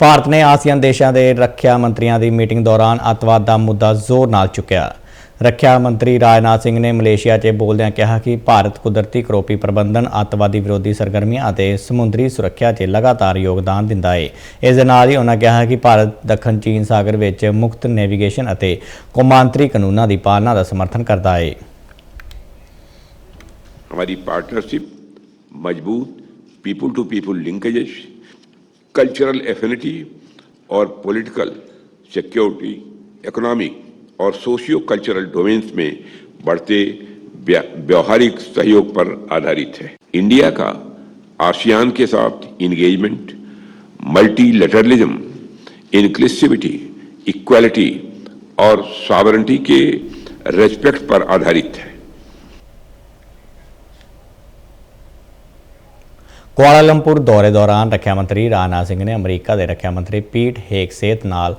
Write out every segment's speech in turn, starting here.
ਭਾਰਤ ਨੇ ਆਸੀਆਨ ਦੇਸ਼ਾਂ ਦੇ ਰੱਖਿਆ ਮੰਤਰੀਆਂ ਦੀ ਮੀਟਿੰਗ ਦੌਰਾਨ ਅੱਤਵਾਦ ਦਾ ਮੁੱਦਾ ਜ਼ੋਰ ਨਾਲ ਚੁੱਕਿਆ ਰੱਖਿਆ ਮੰਤਰੀ ਰਾਜਨਾਥ ਸਿੰਘ ਨੇ ਮਲੇਸ਼ੀਆ 'ਚ ਬੋਲਦਿਆਂ ਕਿਹਾ ਕਿ ਭਾਰਤ ਕੁਦਰਤੀ ਕਰੋਪੀ ਪ੍ਰਬੰਧਨ ਅੱਤਵਾਦੀ ਵਿਰੋਧੀ ਸਰਗਰਮੀਆਂ ਅਤੇ ਸਮੁੰਦਰੀ ਸੁਰੱਖਿਆ 'ਚ ਲਗਾਤਾਰ ਯੋਗਦਾਨ ਦਿੰਦਾ ਹੈ ਇਸ ਦੇ ਨਾਲ ਹੀ ਉਹਨਾਂ ਕਿਹਾ ਕਿ ਭਾਰਤ ਦੱਖਣ ਚੀਨ ਸਾਗਰ ਵਿੱਚ ਮੁਕਤ ਨੈਵੀਗੇਸ਼ਨ ਅਤੇ ਕੌਮਾਂਤਰੀ ਕਾਨੂੰਨਾਂ ਦੀ ਪਾਲਣਾ ਦਾ ਸਮਰਥਨ ਕਰਦਾ ਹੈ हमारी पार्टनरशिप मजबूत people to people linkages cultural affinity और पॉलिटिकल सिक्योरिटी इकोनॉमिक और सोशियो कल्चरल डोमेन्स में बढ़ते व्यवहारिक सहयोग पर आधारित है। इंडिया का आसियान के साथ इंगेजमेंट मल्टीलेटरलिज्म इंक्लूसिविटी इक्वालिटी और सॉवरेंटी के रेस्पेक्ट पर आधारित है। ਕੁਆਲਾਲੰਪੁਰ ਦੌਰੇ ਦੌਰਾਨ ਰੱਖਿਆ ਮੰਤਰੀ ਰਾਜਨਾਥ ਸਿੰਘ ਨੇ ਅਮਰੀਕਾ ਦੇ ਰੱਖਿਆ ਮੰਤਰੀ ਪੀਟ ਹੇਗਸੇਤ ਨਾਲ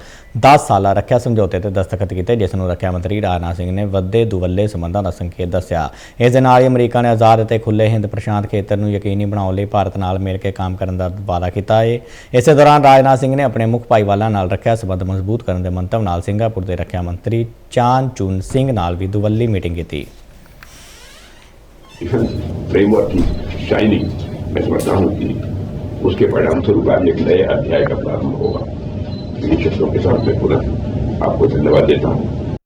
10 ਸਾਲਾ ਰੱਖਿਆ ਸਮਝੌਤੇ ਤੇ ਦਸਤਖਤ ਕੀਤੇ, ਜਿਸ ਨੂੰ ਰੱਖਿਆ ਮੰਤਰੀ ਰਾਜਨਾਥ ਸਿੰਘ ਨੇ ਵੱਧੇ ਦੁਵੱਲੇ ਸੰਬੰਧਾਂ ਦਾ ਸੰਕੇਤ ਦੱਸਿਆ। ਇਸ ਦੇ ਨਾਲ ਹੀ ਅਮਰੀਕਾ ਨੇ ਆਜ਼ਾਦ ਅਤੇ ਖੁੱਲੇ ਹਿੰਦ ਪ੍ਰਸ਼ਾਂਤ ਖੇਤਰ ਨੂੰ ਯਕੀਨੀ ਬਣਾਉਣ ਲਈ ਭਾਰਤ ਨਾਲ ਮਿਲ ਕੇ ਕੰਮ ਕਰਨ ਦਾ ਵਾਅਦਾ ਕੀਤਾ ਹੈ ਇਸੇ ਦੌਰਾਨ ਰਾਜਨਾਥ ਸਿੰਘ ਨੇ ਆਪਣੇ ਮੁੱਖ ਭਾਈਵਾਲਾਂ ਨਾਲ ਰੱਖਿਆ ਸਬੰਧ ਮਜ਼ਬੂਤ ਕਰਨ ਦੇ ਮੰਤਵ ਨਾਲ ਸਿੰਗਾਪੁਰ ਦੇ ਰੱਖਿਆ ਮੰਤਰੀ ਚਾਨ ਚੂਨ ਸਿੰਘ ਨਾਲ ਵੀ ਦੁਵੱਲੀ ਮੀਟਿੰਗ ਕੀਤੀ। Framework is मैं समझता हूँ कि उसके परिणाम स्वरूप आज एक नए अध्याय का प्रारंभ होगा इन शब्दों के साथ मैं पुनः आपको धन्यवाद देता हूँ